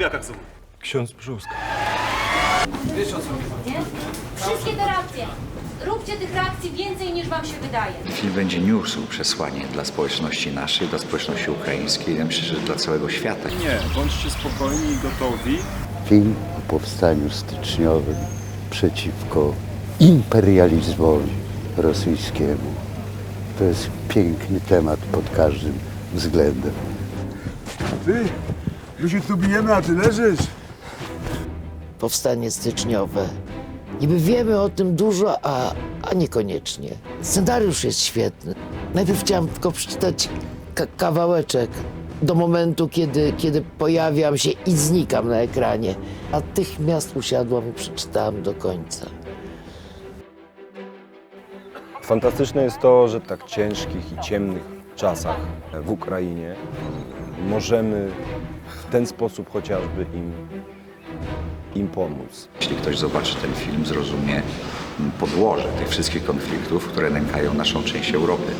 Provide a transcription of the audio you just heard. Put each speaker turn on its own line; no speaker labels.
Jak akcjonuj?
Ksiądz Brzuska.
Nie? Wszystkie te reakcje. Róbcie tych reakcji więcej niż wam się wydaje.
Film będzie niósł przesłanie dla społeczności naszej, dla społeczności ukraińskiej, ja myślę, że dla całego świata.
Nie, bądźcie spokojni i gotowi.
Film o powstaniu styczniowym przeciwko imperializmowi rosyjskiemu. To jest piękny temat pod każdym względem.
Ty, my się tu bijemy, a ty leżysz.
powstanie styczniowe. Niby wiemy o tym dużo, a, a niekoniecznie. Scenariusz jest świetny. Najpierw chciałam tylko przeczytać ka- kawałeczek do momentu, kiedy, kiedy pojawiam się i znikam na ekranie. Natychmiast usiadłam i przeczytałam do końca.
Fantastyczne jest to, że w tak ciężkich i ciemnych czasach w Ukrainie możemy w ten sposób chociażby im, im pomóc.
Jeśli ktoś zobaczy ten film, zrozumie podłoże tych wszystkich konfliktów, które nękają naszą część Europy.